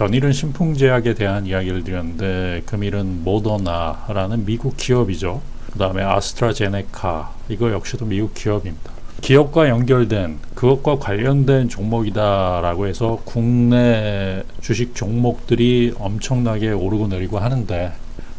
전일은 신풍제약에 대한 이야기를 드렸는데 금일은 모더나라는 미국 기업이죠. 그 다음에 아스트라제네카 이거 역시도 미국 기업입니다. 기업과 연결된 그것과 관련된 종목이다라고 해서 국내 주식 종목들이 엄청나게 오르고 내리고 하는데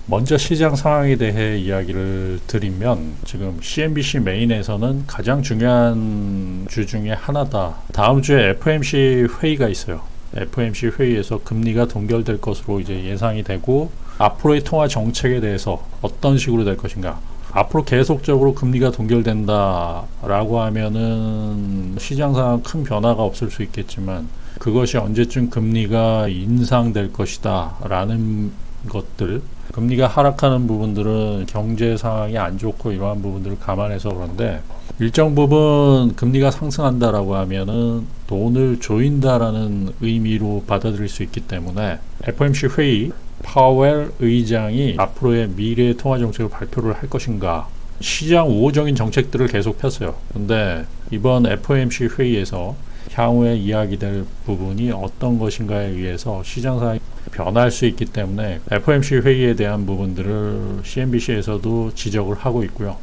먼저 시장 상황에 대해 이야기를 드리면 지금 CNBC 메인에서는 가장 중요한 주 중에 하나다. 다음 주에 FMC 회의가 있어요. FMC 회의에서 금리가 동결될 것으로 이제 예상이 되고 앞으로의 통화 정책에 대해서 어떤 식으로 될 것인가. 앞으로 계속적으로 금리가 동결된다라고 하면은 시장 상황 큰 변화가 없을 수 있겠지만 그것이 언제쯤 금리가 인상될 것이다라는 것들 금리가 하락하는 부분들은 경제 상황이 안 좋고 이러한 부분들을 감안해서 그런데 일정 부분 금리가 상승한다라고 하면은 돈을 조인다라는 의미로 받아들일 수 있기 때문에 FOMC 회의 파웰 의장이 앞으로의 미래 통화 정책을 발표를 할 것인가 시장 우호적인 정책들을 계속 폈어요. 근데 이번 FOMC 회의에서 향후에 이야기될 부분이 어떤 것인가에 의해서 시장 상황이 변할 수 있기 때문에 FOMC 회의에 대한 부분들을 CNBC에서도 지적을 하고 있고요.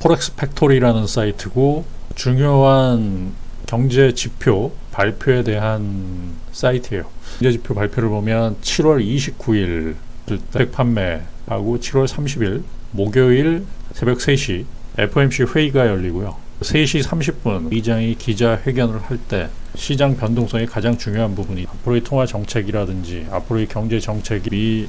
포렉스 팩토리라는 사이트고 중요한 경제 지표 발표에 대한 사이트예요. 경제 지표 발표를 보면 7월 29일 주택 판매하고 7월 30일 목요일 새벽 3시 FOMC 회의가 열리고요. 3시 30분 의장이 기자회견을 할 때 시장 변동성이 가장 중요한 부분이 앞으로의 통화 정책이라든지 앞으로의 경제 정책이 미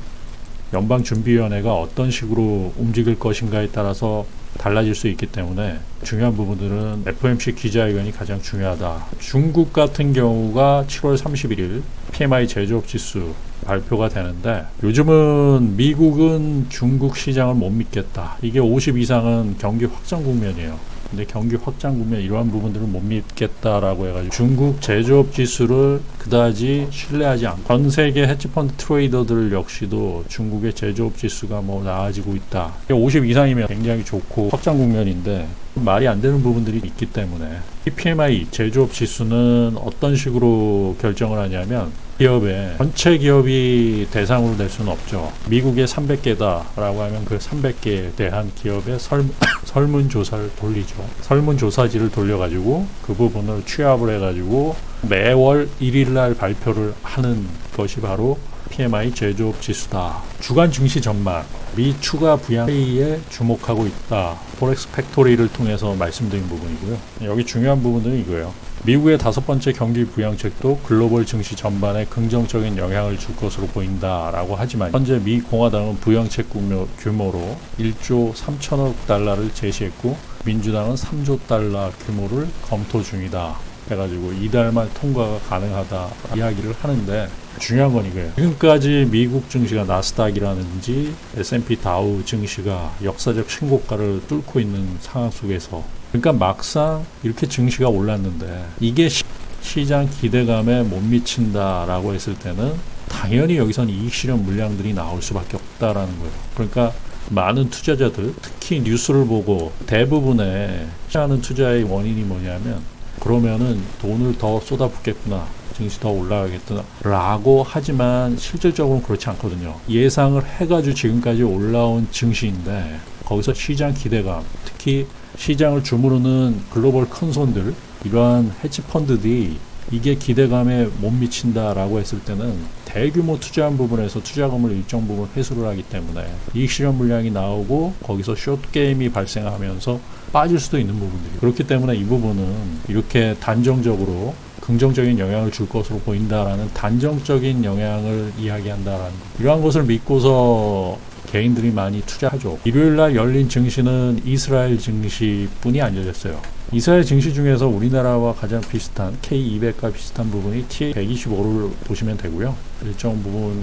연방준비위원회가 어떤 식으로 움직일 것인가에 따라서 달라질 수 있기 때문에 중요한 부분들은 FOMC 기자회견이 가장 중요하다. 중국 같은 경우가 7월 31일 PMI 제조업 지수 발표가 되는데 요즘은 미국은 중국 시장을 못 믿겠다. 이게 50 이상은 경기 확장 국면이에요. 근데 경기 확장 국면 이러한 부분들은 못 믿겠다라고 해가지고 중국 제조업 지수를 그다지 신뢰하지 않고 전 세계 헤지펀드 트레이더들 역시도 중국의 제조업 지수가 뭐 나아지고 있다. 50 이상이면 굉장히 좋고 확장 국면인데 말이 안 되는 부분들이 있기 때문에 이 PMI 제조업 지수는 어떤 식으로 결정을 하냐면 기업의 전체 기업이 대상으로 될 수는 없죠. 미국의 300개다라고 하면 그 300개에 대한 기업의 설, 설문조사를 돌리죠. 설문조사지를 돌려가지고 그 부분을 취합을 해가지고 매월 1일 날 발표를 하는 것이 바로 PMI 제조업 지수다. 주간 증시 전망, 미 추가 부양 회의에 주목하고 있다. 포렉스 팩토리를 통해서 말씀드린 부분이고요. 여기 중요한 부분은 이거예요. 미국의 다섯 번째 경기 부양책도 글로벌 증시 전반에 긍정적인 영향을 줄 것으로 보인다라고 하지만 현재 미 공화당은 부양책 규모, 규모로 1조 3천억 달러를 제시했고 민주당은 3조 달러 규모를 검토 중이다. 해가지고 이달 말 통과가 가능하다 이야기를 하는데 중요한 건 이거예요. 지금까지 미국 증시가 나스닥이라든지 S&P 다우 증시가 역사적 신고가를 뚫고 있는 상황 속에서 그러니까 막상 이렇게 증시가 올랐는데 이게 시, 시장 기대감에 못 미친다라고 했을 때는 당연히 여기선 이익 실현 물량들이 나올 수밖에 없다라는 거예요. 그러니까 많은 투자자들 특히 뉴스를 보고 대부분의 하는 투자의 원인이 뭐냐면 그러면은 돈을 더 쏟아붓겠구나. 증시 더 올라가겠구나. 라고 하지만 실질적으로는 그렇지 않거든요. 예상을 해가지고 지금까지 올라온 증시인데 거기서 시장 기대감, 특히 시장을 주무르는 글로벌 큰 손들, 이러한 헤지 펀드들이 이게 기대감에 못 미친다라고 했을 때는 대규모 투자한 부분에서 투자금을 일정 부분 회수를 하기 때문에 이익 실현 물량이 나오고 거기서 숏 게임이 발생하면서 빠질 수도 있는 부분들이 그렇기 때문에 이 부분은 이렇게 단정적으로 긍정적인 영향을 줄 것으로 보인다라는 단정적인 영향을 이야기한다라는 것. 이러한 것을 믿고서 개인들이 많이 투자하죠. 일요일 날 열린 증시는 이스라엘 증시뿐이 안 열렸어요. 이스라엘 증시 중에서 우리나라와 가장 비슷한 K200과 비슷한 부분이 T125를 보시면 되고요. 일정 부분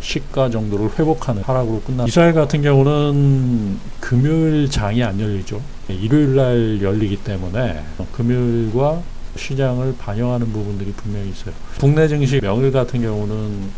시가 정도를 회복하는 하락으로 끝나. 이스라엘 같은 경우는 금요일 장이 안 열리죠. 일요일 날 열리기 때문에 금요일과 시장을 반영하는 부분들이 분명히 있어요. 국내 증시 명일 같은 경우는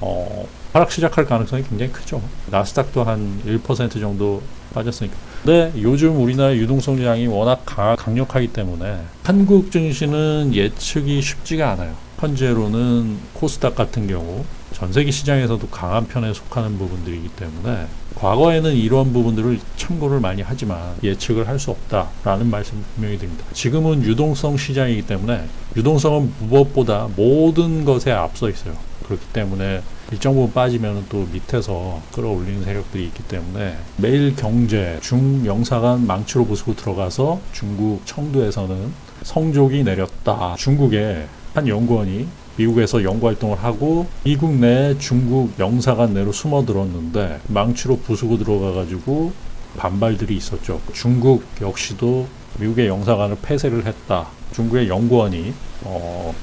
어, 하락 시작할 가능성이 굉장히 크죠. 나스닥도 한 1% 정도 빠졌으니까. 근데 요즘 우리나라 유동성장이 워낙 강, 강력하기 때문에 한국 증시는 예측이 쉽지가 않아요. 현재로는 코스닥 같은 경우 전 세계 시장에서도 강한 편에 속하는 부분들이기 때문에 과거에는 이러한 부분들을 참고를 많이 하지만 예측을 할 수 없다라는 말씀 분명히 드립니다. 지금은 유동성 시장이기 때문에 유동성은 무엇보다 모든 것에 앞서 있어요. 그렇기 때문에 일정 부분 빠지면 또 밑에서 끌어올리는 세력들이 있기 때문에 매일 경제 중영사관 망치로 부수고 들어가서 중국 청두에서는 성족이 내렸다. 중국의 한 연구원이 미국에서 연구 활동을 하고 미국 내 중국 영사관 내로 숨어들었는데 망치로 부수고 들어가가지고 반발들이 있었죠. 중국 역시도 미국의 영사관을 폐쇄를 했다. 중국의 연구원이 어,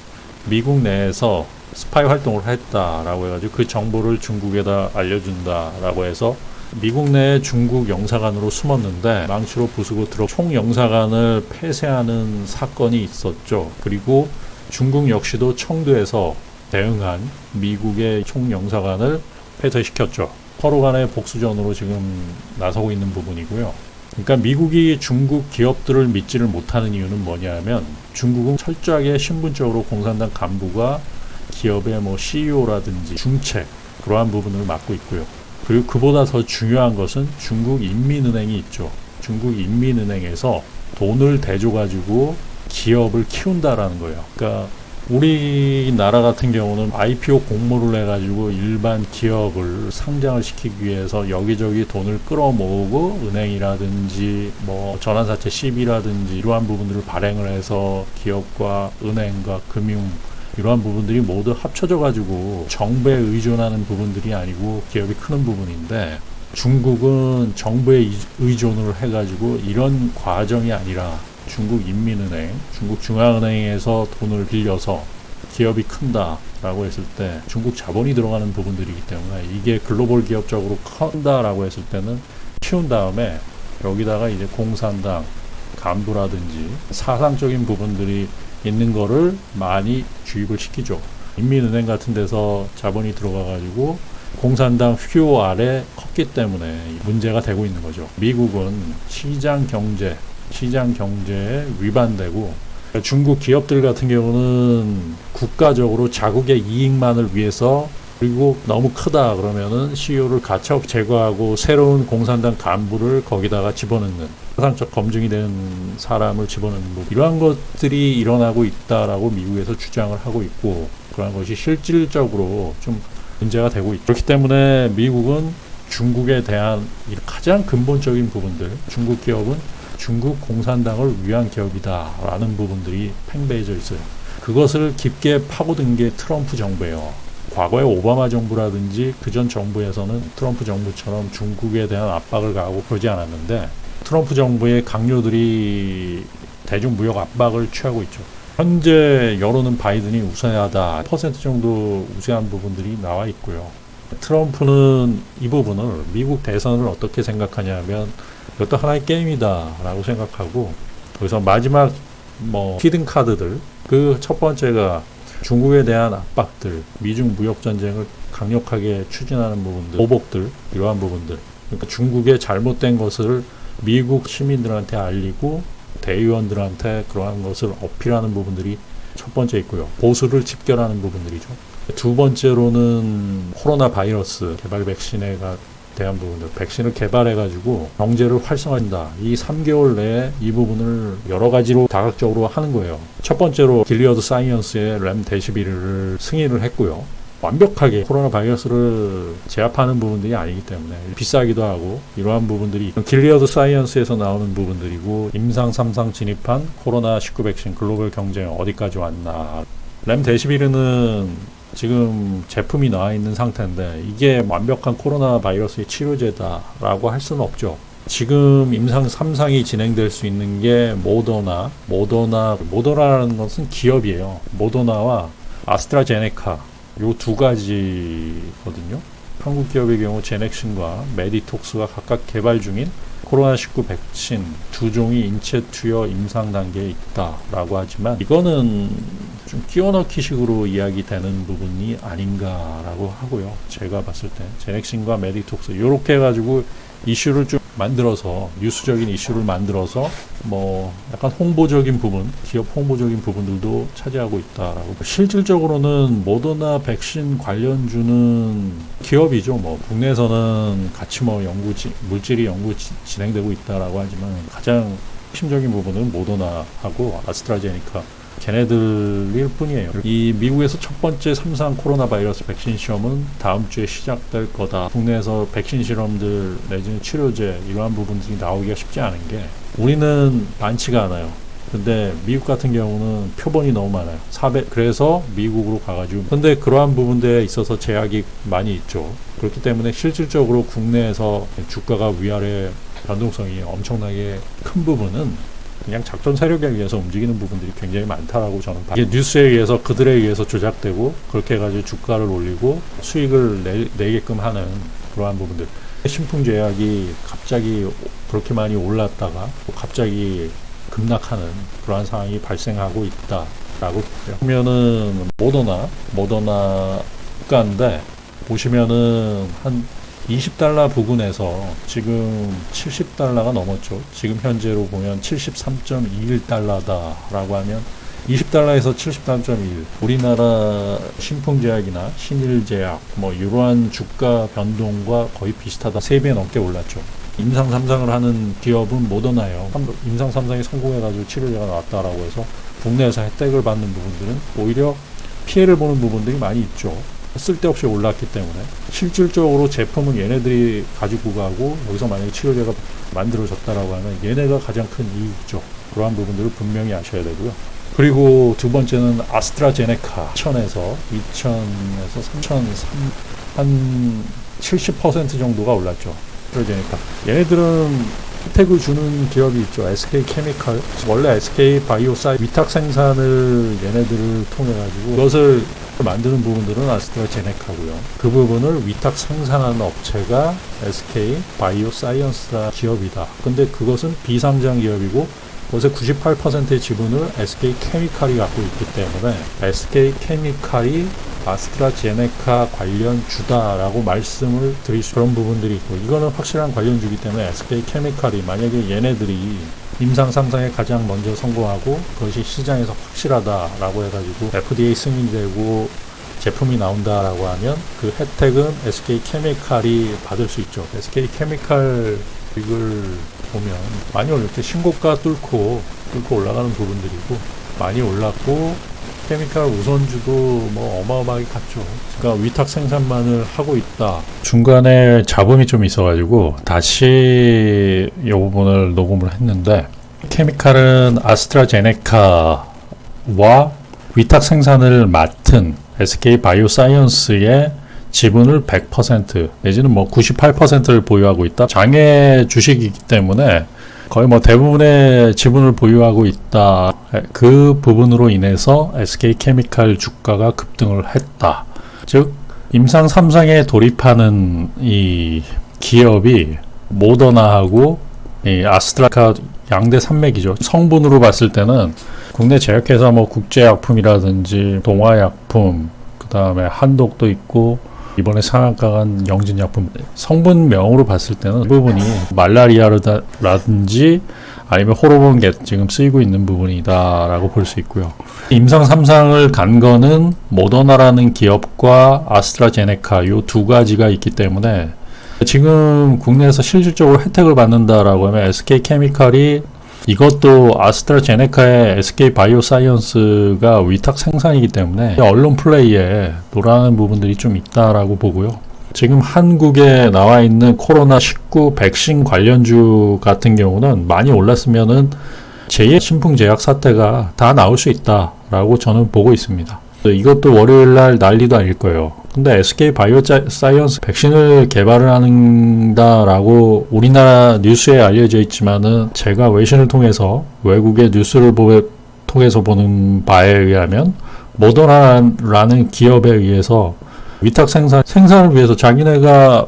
미국 내에서 스파이 활동을 했다라고 해가지고 그 정보를 중국에다 알려준다라고 해서 미국 내 중국 영사관으로 숨었는데 망치로 부수고 들어 총 영사관을 폐쇄하는 사건이 있었죠. 그리고 중국 역시도 청두에서 대응한 미국의 총 영사관을 폐쇄시켰죠. 서로 간의 복수전으로 지금 나서고 있는 부분이고요. 그러니까 미국이 중국 기업들을 믿지를 못하는 이유는 뭐냐면 중국은 철저하게 신분적으로 공산당 간부가 기업의 뭐 CEO라든지 중책 그러한 부분을 맡고 있고요. 그리고 그보다 더 중요한 것은 중국 인민은행이 있죠. 중국 인민은행에서 돈을 대줘 가지고 기업을 키운다라는 거예요. 그러니까 우리나라 같은 경우는 IPO 공모를 해가지고 일반 기업을 상장을 시키기 위해서 여기저기 돈을 끌어모으고 은행이라든지 뭐 전환사채 시비라든지 이러한 부분들을 발행을 해서 기업과 은행과 금융 이러한 부분들이 모두 합쳐져 가지고 정부에 의존하는 부분들이 아니고 기업이 크는 부분인데 중국은 정부에 의- 의존을 해가지고 이런 과정이 아니라 중국 인민은행, 중국 중앙은행에서 돈을 빌려서 기업이 큰다라고 했을 때 중국 자본이 들어가는 부분들이기 때문에 이게 글로벌 기업적으로 큰다라고 했을 때는 키운 다음에 여기다가 이제 공산당 간부라든지 사상적인 부분들이 있는 거를 많이 주입을 시키죠. 인민은행 같은 데서 자본이 들어가가지고 공산당 휘호 아래 컸기 때문에 문제가 되고 있는 거죠. 미국은 시장 경제, 시장 경제에 위반되고 중국 기업들 같은 경우는 국가적으로 자국의 이익만을 위해서 그리고 너무 크다 그러면은 CEO를 가차없이 제거하고 새로운 공산당 간부를 거기다가 집어넣는 사상적 검증이 된 사람을 집어넣는 뭐 이러한 것들이 일어나고 있다라고 미국에서 주장을 하고 있고 그러한 것이 실질적으로 좀 문제가 되고 있죠. 그렇기 때문에 미국은 중국에 대한 이 가장 근본적인 부분들, 중국 기업은 중국 공산당을 위한 기업이다라는 부분들이 팽배해져 있어요. 그것을 깊게 파고든 게 트럼프 정부예요. 과거의 오바마 정부라든지 그 전 정부에서는 트럼프 정부처럼 중국에 대한 압박을 가하고 그러지 않았는데 트럼프 정부의 강요들이 대중무역 압박을 취하고 있죠. 현재 여론은 바이든이 우세하다. 퍼센트 정도 우세한 부분들이 나와 있고요. 트럼프는 이 부분을 미국 대선을 어떻게 생각하냐면 이것도 하나의 게임이다라고 생각하고 그래서 마지막 뭐 히든 카드들 그 첫 번째가 중국에 대한 압박들, 미중 무역 전쟁을 강력하게 추진하는 부분들, 보복들 이러한 부분들. 그러니까 중국의 잘못된 것을 미국 시민들한테 알리고 대의원들한테 그러한 것을 어필하는 부분들이 첫 번째 있고요. 보수를 집결하는 부분들이죠. 두 번째로는 코로나 바이러스 개발 백신에가 대한 부분들, 백신을 개발해가지고 경제를 활성화한다. 이 3개월 내에 이 부분을 여러 가지로 다각적으로 하는 거예요. 첫 번째로 길리어드 사이언스의 램 데시비를 승인을 했고요. 완벽하게 코로나 바이러스를 제압하는 부분들이 아니기 때문에 비싸기도 하고 이러한 부분들이 길리어드 사이언스에서 나오는 부분들이고 임상 3상 진입한 코로나 19 백신 글로벌 경쟁 어디까지 왔나 램 데시비르는 지금 제품이 나와 있는 상태인데 이게 완벽한 코로나 바이러스의 치료제다라고 할 수는 없죠. 지금 임상 3상이 진행될 수 있는 게 모더나, 모더나, 모더나라는 것은 기업이에요. 모더나와 아스트라제네카 요 두 가지거든요. 한국 기업의 경우 제넥신과 메디톡스가 각각 개발 중인 코로나19 백신 두 종이 인체 투여 임상 단계에 있다라고 하지만 이거는 좀 끼워 넣기 식으로 이야기되는 부분이 아닌가라고 하고요. 제가 봤을 때 제넥신과 메디톡스 이렇게 해가지고 이슈를 좀 만들어서 뉴스적인 이슈를 만들어서 뭐 약간 홍보적인 부분, 기업 홍보적인 부분들도 차지하고 있다라고. 실질적으로는 모더나 백신 관련주는 기업이죠. 뭐 국내에서는 같이 뭐 연구 지- 물질이 연구 지- 진행되고 있다라고 하지만 가장 핵심적인 부분은 모더나하고 아스트라제니카 걔네들일 뿐이에요. 이 미국에서 첫 번째 3상 코로나 바이러스 백신 시험은 다음 주에 시작될 거다. 국내에서 백신 실험들 내지는 치료제 이러한 부분들이 나오기가 쉽지 않은 게 우리는 많지가 않아요. 근데 미국 같은 경우는 표본이 너무 많아요. 400 그래서 미국으로 가가지고 근데 그러한 부분들에 있어서 제약이 많이 있죠. 그렇기 때문에 실질적으로 국내에서 주가가 위아래 변동성이 엄청나게 큰 부분은 그냥 작전 세력에 의해서 움직이는 부분들이 굉장히 많다라고 저는 봐. 이게 뉴스에 의해서 그들에 의해서 조작되고 그렇게 해가지고 주가를 올리고 수익을 내, 내게끔 하는 그러한 부분들. 신풍제약이 갑자기 그렇게 많이 올랐다가 또 갑자기 급락하는 그러한 상황이 발생하고 있다라고 보고요. 보면은 모더나 모더나 국가인데 보시면은 한 20달러 부근에서 지금 70달러가 넘었죠. 지금 현재로 보면 73.21달러다라고 하면 20달러에서 73.1 우리나라 신풍제약이나 신일제약 뭐 이러한 주가 변동과 거의 비슷하다 3배 넘게 올랐죠. 임상 3상을 하는 기업은 모더나예요. 삼- 임상 3상이 성공해가지고 치료제가 나왔다라고 해서 국내에서 혜택을 받는 부분들은 오히려 피해를 보는 부분들이 많이 있죠. 쓸데없이 올랐기 때문에 실질적으로 제품은 얘네들이 가지고 가고 여기서 만약에 치료제가 만들어졌다라고 하면 얘네가 가장 큰 이익이죠. 그러한 부분들을 분명히 아셔야 되고요. 그리고 두 번째는 아스트라제네카 2000에서 2000에서 3003, 한70% 정도가 올랐죠. 아스트라제네카. 얘네들은 혜택을 주는 기업이 있죠. SK 케미칼. 원래 SK 바이오사이 위탁 생산을 얘네들을 통해 가지고 그것을 만드는 부분들은 아스트라제네카고요. 그 부분을 위탁 생산하는 업체가 SK 바이오사이언스 기업이다. 근데 그것은 비상장 기업이고 그것의 98%의 지분을 SK 케미칼이 갖고 있기 때문에 SK 케미칼이 아스트라제네카 관련 주다라고 말씀을 드릴 수 그런 부분들이 있고 이거는 확실한 관련주기 때문에 SK 케미칼이 만약에 얘네들이 임상 3상에 가장 먼저 성공하고 그것이 시장에서 확실하다라고 해가지고 FDA 승인되고 제품이 나온다라고 하면 그 혜택은 SK 케미칼이 받을 수 있죠. SK 케미칼 이걸 보면 많이 올렸대 신고가 뚫고 뚫고 올라가는 부분들이고 많이 올랐고 케미칼 우선주도 뭐 어마어마하게 갔죠. 그러니까 위탁 생산만을 하고 있다. 중간에 잡음이 좀 있어가지고 다시 이 부분을 녹음을 했는데 케미칼은 아스트라제네카와 위탁 생산을 맡은 SK 바이오사이언스의 지분을 100% 내지는 뭐 98%를 보유하고 있다. 장애 주식이기 때문에 거의 뭐 대부분의 지분을 보유하고 있다. 그 부분으로 인해서 SK 케미칼 주가가 급등을 했다. 즉 임상 3상에 돌입하는 이 기업이 모더나하고 이 아스트라카 양대 산맥이죠. 성분으로 봤을 때는 국내 제약회사 뭐 국제약품이라든지 동화약품 그다음에 한독도 있고 이번에 상한가 간 영진약품 성분명으로 봤을 때는 이 부분이 말라리아라든지 아니면 호르몬 게 지금 쓰이고 있는 부분이다라고 볼 수 있고요. 임상 3상을 간 거는 모더나라는 기업과 아스트라제네카 이 두 가지가 있기 때문에 지금 국내에서 실질적으로 혜택을 받는다라고 하면 SK 케미칼이 이것도 아스트라제네카의 SK 바이오사이언스가 위탁 생산이기 때문에 언론 플레이에 노라는 부분들이 좀 있다라고 보고요. 지금 한국에 나와 있는 코로나19 백신 관련주 같은 경우는 많이 올랐으면은 제2의 신풍 제약 사태가 다 나올 수 있다라고 저는 보고 있습니다. 이것도 월요일 날 난리도 아닐 거예요. 근데 SK 바이오 사이언스 백신을 개발을 한다라고 우리나라 뉴스에 알려져 있지만은 제가 외신을 통해서 외국의 뉴스를 보, 통해서 보는 바에 의하면 모더나라는 기업에 의해서 위탁 생산 생산을 위해서 자기네가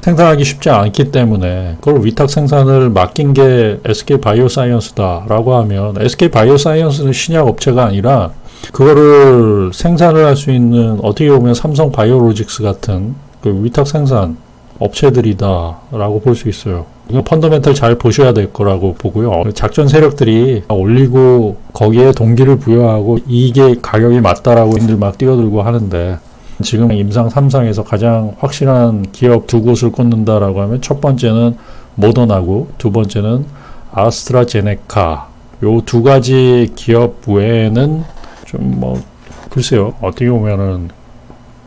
생산하기 쉽지 않기 때문에 그걸 위탁 생산을 맡긴 게 SK 바이오사이언스다라고 하면 SK 바이오사이언스는 신약 업체가 아니라 그거를 생산을 할 수 있는 어떻게 보면 삼성 바이오로직스 같은 그 위탁 생산 업체들이다라고 볼 수 있어요. 이거 펀더멘탈 잘 보셔야 될 거라고 보고요. 작전 세력들이 올리고 거기에 동기를 부여하고 이게 가격이 맞다라고 인들 막 뛰어들고 하는데 지금 임상 3상에서 가장 확실한 기업 두 곳을 꽂는다라고 하면 첫 번째는 모더나고 두 번째는 아스트라제네카 요 두 가지 기업 외에는 좀 뭐 글쎄요 어떻게 보면은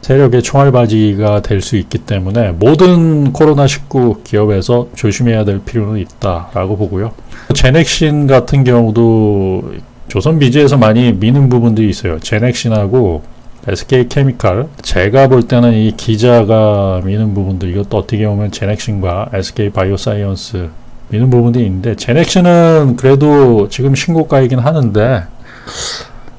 세력의 총알바지가 될 수 있기 때문에 모든 코로나19 기업에서 조심해야 될 필요는 있다라고 보고요. 제넥신 같은 경우도 조선 비즈에서 많이 미는 부분들이 있어요. 제넥신하고 SK 케미칼 제가 볼 때는 이 기자가 미는 부분들 이것도 어떻게 보면 제넥신과 SK 바이오사이언스 미는 부분들이 있는데 제넥신은 그래도 지금 신고가이긴 하는데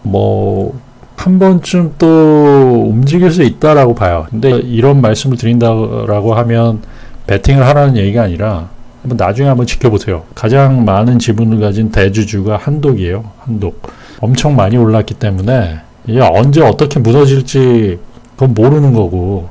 뭐 한 번쯤 또 움직일 수 있다라고 봐요. 근데 이런 말씀을 드린다라고 하면 베팅을 하라는 얘기가 아니라 한번 나중에 한번 지켜보세요. 가장 많은 지분을 가진 대주주가 한독이에요. 한독. 엄청 많이 올랐기 때문에 이게 언제 어떻게 무너질지 그건 모르는 거고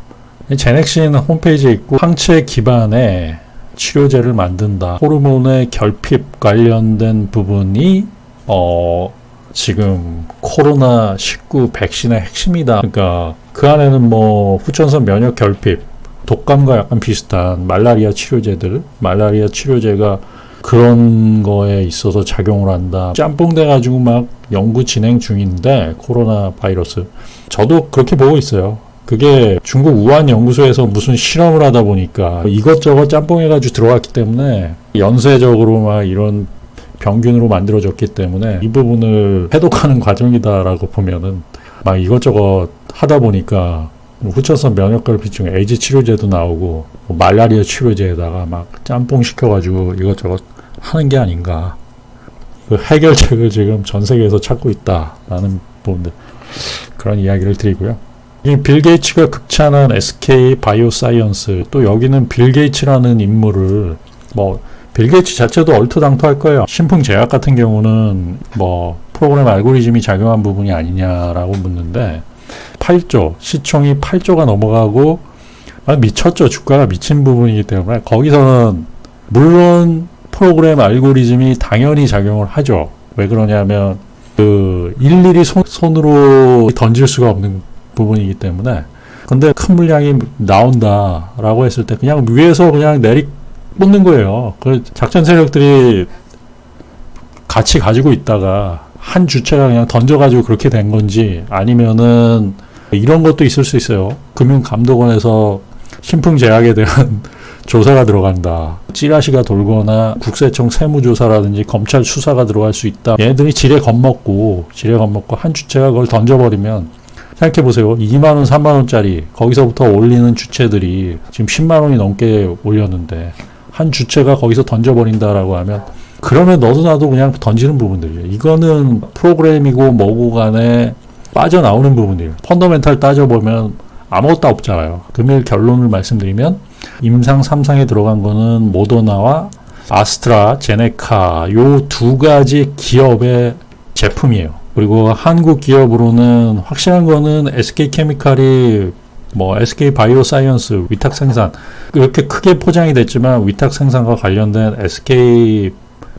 제넥신 홈페이지에 있고 항체 기반의 치료제를 만든다. 호르몬의 결핍 관련된 부분이 어 지금 코로나 19 백신의 핵심이다. 그러니까 그 안에는 뭐 후천성 면역 결핍, 독감과 약간 비슷한 말라리아 치료제들, 말라리아 치료제가 그런 거에 있어서 작용을 한다. 짬뽕 돼가지고 막 연구 진행 중인데 코로나 바이러스. 저도 그렇게 보고 있어요. 그게 중국 우한 연구소에서 무슨 실험을 하다 보니까 이것저것 짬뽕 해가지고 들어왔기 때문에 연쇄적으로 막 이런 병균으로 만들어졌기 때문에 이 부분을 해독하는 과정이다라고 보면은 막 이것저것 하다 보니까 후천성 면역결핍 중에 에이즈 치료제도 나오고 뭐 말라리아 치료제에다가 막 짬뽕 시켜가지고 이것저것 하는 게 아닌가 그 해결책을 지금 전 세계에서 찾고 있다라는 부분들 그런 이야기를 드리고요. 이 빌 게이츠가 극찬한 SK 바이오사이언스 또 여기는 빌 게이츠라는 인물을 뭐 빌 게이츠 자체도 얼토당토할 거예요. 신풍 제약 같은 경우는 뭐 프로그램 알고리즘이 작용한 부분이 아니냐라고 묻는데 8조 시총이 8조가 넘어가고 아, 미쳤죠 주가가 미친 부분이기 때문에 거기서는 물론 프로그램 알고리즘이 당연히 작용을 하죠. 왜 그러냐면 그 일일이 손, 손으로 던질 수가 없는 부분이기 때문에 근데 큰 물량이 나온다라고 했을 때 그냥 위에서 그냥 내리 꽂는 거예요. 그 작전 세력들이 같이 가지고 있다가 한 주체가 그냥 던져가지고 그렇게 된 건지 아니면은 이런 것도 있을 수 있어요. 금융감독원에서 신풍제약에 대한 조사가 들어간다. 찌라시가 돌거나 국세청 세무조사라든지 검찰 수사가 들어갈 수 있다. 얘들이 지레 겁먹고 지레 겁먹고 한 주체가 그걸 던져버리면 생각해 보세요. 2만 원, 3만 원짜리 거기서부터 올리는 주체들이 지금 10만 원이 넘게 올렸는데 한 주체가 거기서 던져버린다라고 하면 그러면 너도 나도 그냥 던지는 부분들이에요. 이거는 프로그램이고 뭐고 간에 빠져나오는 부분이에요. 펀더멘탈 따져보면 아무것도 없잖아요. 금일 결론을 말씀드리면 임상 3상에 들어간 거는 모더나와 아스트라 제네카 요 두 가지 기업의 제품이에요. 그리고 한국 기업으로는 확실한 거는 SK 케미칼이 뭐 SK 바이오사이언스 위탁 생산 이렇게 크게 포장이 됐지만 위탁 생산과 관련된 SK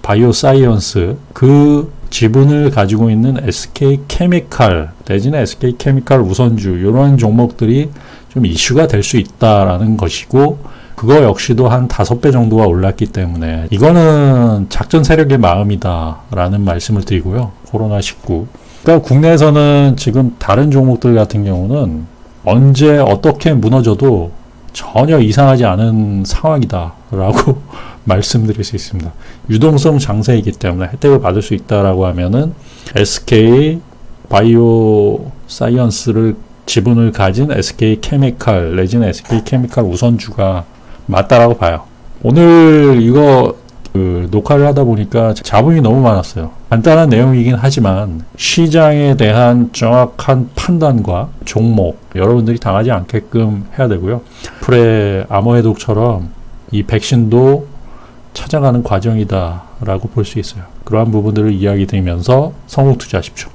바이오사이언스 그 지분을 가지고 있는 SK 케미칼 내지는 SK 케미칼 우선주 이런 종목들이 좀 이슈가 될 수 있다라는 것이고 그거 역시도 한 다섯 배 정도가 올랐기 때문에 이거는 작전 세력의 마음이다라는 말씀을 드리고요. 코로나 19. 그러니까 국내에서는 지금 다른 종목들 같은 경우는 언제 어떻게 무너져도 전혀 이상하지 않은 상황이다 라고 말씀드릴 수 있습니다. 유동성 장세이기 때문에 혜택을 받을 수 있다라고 하면은 SK 바이오 사이언스를 지분을 가진 SK 케미칼 내지는 SK 케미칼 우선주가 맞다라고 봐요. 오늘 이거 그 녹화를 하다 보니까 자본이 너무 많았어요. 간단한 내용이긴 하지만 시장에 대한 정확한 판단과 종목 여러분들이 당하지 않게끔 해야 되고요. 프레 암호 해독처럼 이 백신도 찾아가는 과정이다라고 볼 수 있어요. 그러한 부분들을 이야기 드리면서 성공 투자하십시오.